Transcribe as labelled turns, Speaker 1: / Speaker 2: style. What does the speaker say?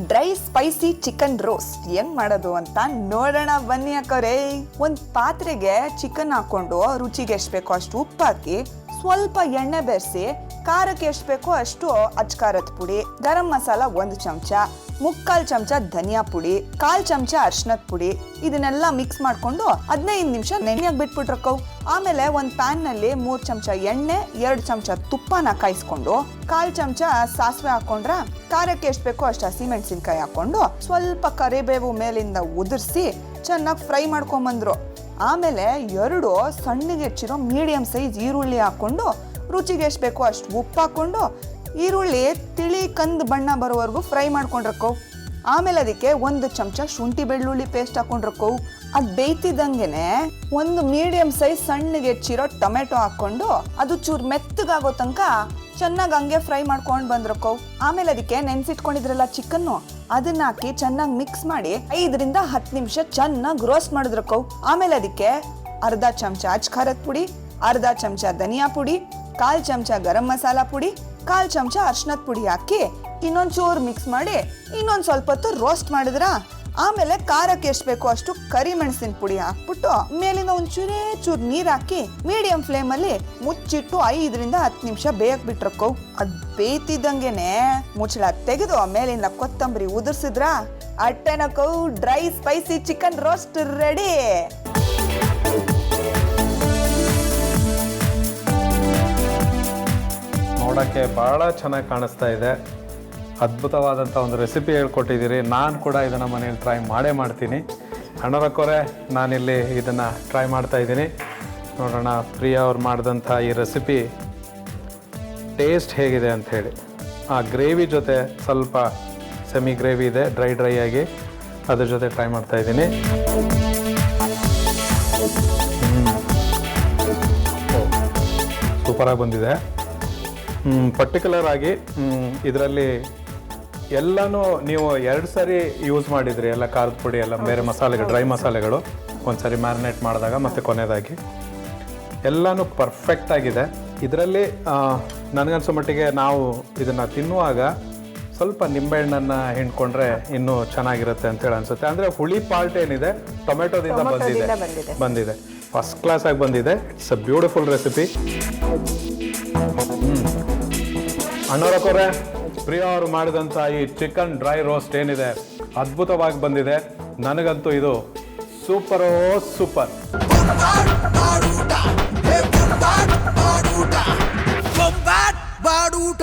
Speaker 1: Dry spicy chicken roast ಹೆಂಗ್ ಮಾಡೋದು ಅಂತ ನೋಡೋಣ, ಬನ್ನಿ ಅಕ್ಕವ್ರೆ. ಒಂದ್ ಪಾತ್ರೆಗೆ ಚಿಕನ್ ಹಾಕೊಂಡು ರುಚಿಗೆ ಎಷ್ಟು ಬೇಕೋ ಅಷ್ಟು ಉಪ್ಪು ಹಾಕಿ ಸ್ವಲ್ಪ ಎಣ್ಣೆ ಬೆರೆಸಿ ಖಾರಕ್ಕೆ ಎಷ್ಟು ಬೇಕೋ ಅಷ್ಟು ಅಚ್ಕಾರದ ಪುಡಿ, ಗರಂ ಮಸಾಲ ಒಂದು ಚಮಚ, ಮುಕ್ಕಾಲ್ ಚಮಚ ಧನಿಯಾ ಪುಡಿ, ಕಾಲ್ ಚಮಚ ಅರ್ಶಿನದ ಪುಡಿ, ಇದನ್ನೆಲ್ಲ ಮಿಕ್ಸ್ ಮಾಡಿಕೊಂಡು ಹದಿನೈದು ನಿಮಿಷ ನೆನೆಯಾಗಿ ಬಿಟ್ಬಿಟ್ರಕ್ಕವು ಆಮೇಲೆ ಒಂದು ಪ್ಯಾನ್ನಲ್ಲಿ ಮೂರ್ ಚಮಚ ಎಣ್ಣೆ, ಎರಡು ಚಮಚ ತುಪ್ಪನ ಕಾಯಿಸ್ಕೊಂಡು, ಕಾಲ್ ಚಮಚ ಸಾಸಿವೆ ಹಾಕೊಂಡ್ರ ಖಾರಕ್ಕೆ ಎಷ್ಟು ಬೇಕೋ ಅಷ್ಟು ಹಸಿಮೆಣಸಿನ್ಕಾಯಿ ಹಾಕೊಂಡು ಸ್ವಲ್ಪ ಕರಿಬೇವು ಮೇಲಿಂದ ಉದುರಿಸಿ ಚೆನ್ನಾಗಿ ಫ್ರೈ ಮಾಡ್ಕೊಂಬಂದ್ರು. ಆಮೇಲೆ ಎರಡು ಸಣ್ಣಗೆ ಹೆಚ್ಚಿರೋ ಮೀಡಿಯಂ ಸೈಜ್ ಈರುಳ್ಳಿ ಹಾಕೊಂಡು ರುಚಿಗೆ ಎಷ್ಟು ಬೇಕೋ ಅಷ್ಟು ಉಪ್ಪು ಹಾಕ್ಕೊಂಡು ಈರುಳ್ಳಿ, ತಿಳಿ, ಕಂದು, ಬಣ್ಣ ಬರೋವರೆಗೂ ಫ್ರೈ ಮಾಡ್ಕೊಂಡಿರ್ಕೋ ಆಮೇಲೆ ಅದಕ್ಕೆ ಒಂದು ಚಮಚ ಶುಂಠಿ ಬೆಳ್ಳುಳ್ಳಿ ಪೇಸ್ಟ್ ಹಾಕೊಂಡಿರ್ಕೋ ಅದು ಬೇಯ್ತಿದ್ದಂಗೆನೆ ಒಂದು ಮೀಡಿಯಂ ಸೈಜ್ ಸಣ್ಣಗೆ ಹೆಚ್ಚಿರೋ ಟೊಮೆಟೊ ಹಾಕ್ಕೊಂಡು ಅದು ಚೂರು ಮೆತ್ತಗಾಗೋ ತನಕ ಚೆನ್ನಾಗಿ ಹಂಗೆ ಫ್ರೈ ಮಾಡ್ಕೊಂಡು ಬಂದ್ರಕ್ಕೋ. ಆಮೇಲೆ ಅದಕ್ಕೆ ನೆನ್ಸಿಟ್ಕೊಂಡಿದ್ರಲ್ಲ ಚಿಕನ್ನು, ಅದನ್ನ ಹಾಕಿ ಚೆನ್ನಾಗಿ ಮಿಕ್ಸ್ ಮಾಡಿ ಐದರಿಂದ ಹತ್ತು ನಿಮಿಷ ಚೆನ್ನಾಗಿ ರೋಸ್ಟ್ ಮಾಡಿದ್ರಕ್ಕೋ. ಆಮೇಲೆ ಅದಕ್ಕೆ ಅರ್ಧ ಚಮಚ ಅಚ್ ಖಾರದ ಪುಡಿ, ಅರ್ಧ ಚಮಚ ಧನಿಯಾ ಪುಡಿ ಕಾಲ್ ಚಮಚ ಗರಂ ಮಸಾಲ ಪುಡಿ, ಕಾಲ್ ಚಮಚ ಅರ್ಶನದ ಪುಡಿ ಹಾಕಿ ಇನ್ನೊಂದ್ ಚೂರು ಮಿಕ್ಸ್ ಮಾಡಿ ಇನ್ನೊಂದು ಸ್ವಲ್ಪ ಹೊತ್ತು ರೋಸ್ಟ್ ಮಾಡಿದ್ರ? ಆಮೇಲೆ ಖಾರಕ್ಕೆ ಎಷ್ಟು ಬೇಕೋ ಅಷ್ಟು ಕರಿ ಮೆಣಸಿನ ಪುಡಿ ಹಾಕ್ಬಿಟ್ಟು ಮೇಲಿಂದ ಒಂದ್ ಚೂರೇ ಚೂರು ನೀರು ಹಾಕಿ ಮೀಡಿಯಂ ಫ್ಲೇಮಲ್ಲಿ ಮುಚ್ಚಿಟ್ಟು ಐದರಿಂದ ಹತ್ತು ನಿಮಿಷ ಬೇಯಕ್ ಬಿಟ್ರಕ್ಕೋ? ಅದು ಬೇಯ್ತಿದ್ದಂಗೆನೆ. ಮುಚ್ಚಳ ತೆಗೆದು ಮೇಲಿಂದ ಕೊತ್ತಂಬರಿ ಉದುರ್ಸಿದ್ರ? ಅಟ್ಟೆನಕೌ dry spicy chicken roast ready
Speaker 2: ನೋಡೋಕ್ಕೆ ಭಾಳ ಚೆನ್ನಾಗಿ ಕಾಣಿಸ್ತಾ ಇದೆ. ಅದ್ಭುತವಾದಂಥ ಒಂದು ರೆಸಿಪಿ ಹೇಳ್ಕೊಟ್ಟಿದ್ದೀರಿ. ನಾನು ಕೂಡ ಇದನ್ನು ಮನೇಲಿ ಟ್ರೈ ಮಾಡೇ ಮಾಡ್ತೀನಿ. ಹಣರಕ್ಕೋರೆ ನಾನಿಲ್ಲಿ ಇದನ್ನು ಟ್ರೈ ಮಾಡ್ತಾ ಇದ್ದೀನಿ. ನೋಡೋಣ ಪ್ರಿಯಾ ಅವ್ರು ಮಾಡಿದಂಥ ಈ ರೆಸಿಪಿ ಟೇಸ್ಟ್ ಹೇಗಿದೆ ಅಂತ ಹೇಳಿ. ಆ ಗ್ರೇವಿ ಜೊತೆ ಸ್ವಲ್ಪ ಸೆಮಿ ಗ್ರೇವಿ ಇದೆ ಡ್ರೈ ಡ್ರೈ ಆಗಿ ಅದ್ರ ಜೊತೆ ಟ್ರೈ ಮಾಡ್ತಾ ಇದ್ದೀನಿ. ಸೂಪರಾಗಿ ಬಂದಿದೆ. ಪರ್ಟಿಕ್ಯುಲರ್ ಆಗಿ ಇದರಲ್ಲಿ ಎಲ್ಲನೂ ನೀವು ಎರಡು ಸಾರಿ ಯೂಸ್ ಮಾಡಿದ್ರಿ ಎಲ್ಲ ಖಾರದ ಪುಡಿ ಎಲ್ಲ ಬೇರೆ ಮಸಾಲೆಗಳು ಡ್ರೈ ಮಸಾಲೆಗಳು. ಒಂದು ಸರಿ ಮ್ಯಾರಿನೇಟ್ ಮಾಡಿದಾಗ ಮತ್ತು ಕೊನೆಯದಾಗಿ. ಎಲ್ಲನೂ ಪರ್ಫೆಕ್ಟ್ ಆಗಿದೆ. ಇದರಲ್ಲಿ ನನಗನ್ಸೋ ಮಟ್ಟಿಗೆ ನಾವು ಇದನ್ನು ತಿನ್ನುವಾಗ ಸ್ವಲ್ಪ ನಿಂಬೆಹಣ್ಣನ್ನು ಹಿಂಡ್ಕೊಂಡ್ರೆ ಇನ್ನೂ ಚೆನ್ನಾಗಿರುತ್ತೆ ಅಂತೇಳಿ ಅನ್ಸುತ್ತೆ. ಅಂದರೆ ಹುಳಿ ಪಾರ್ಟ್ ಏನಿದೆ ಟೊಮೆಟೊದಿಂದ ಬಂದಿದೆ.
Speaker 1: ಬಂದಿದೆ.
Speaker 2: ಬಂದಿದೆ. ಫಸ್ಟ್ ಕ್ಲಾಸ್ ಆಗಿ ಬಂದಿದೆ. ಇಟ್ಸ್ ಅ ಬ್ಯೂಟಿಫುಲ್ ರೆಸಿಪಿ ಅಣ್ಣವರಕೊರೆ ಪ್ರಿಯ ಅವರು ಮಾಡಿದಂಥ ಈ ಚಿಕನ್ ಡ್ರೈ ರೋಸ್ಟ್ ಏನಿದೆ, ಅದ್ಭುತವಾಗಿ ಬಂದಿದೆ. ನನಗಂತೂ ಇದು ಸೂಪರೋ ಸೂಪರ್
Speaker 3: ಬೊಂಬಾಟ್ ಬಾಡೂಟ.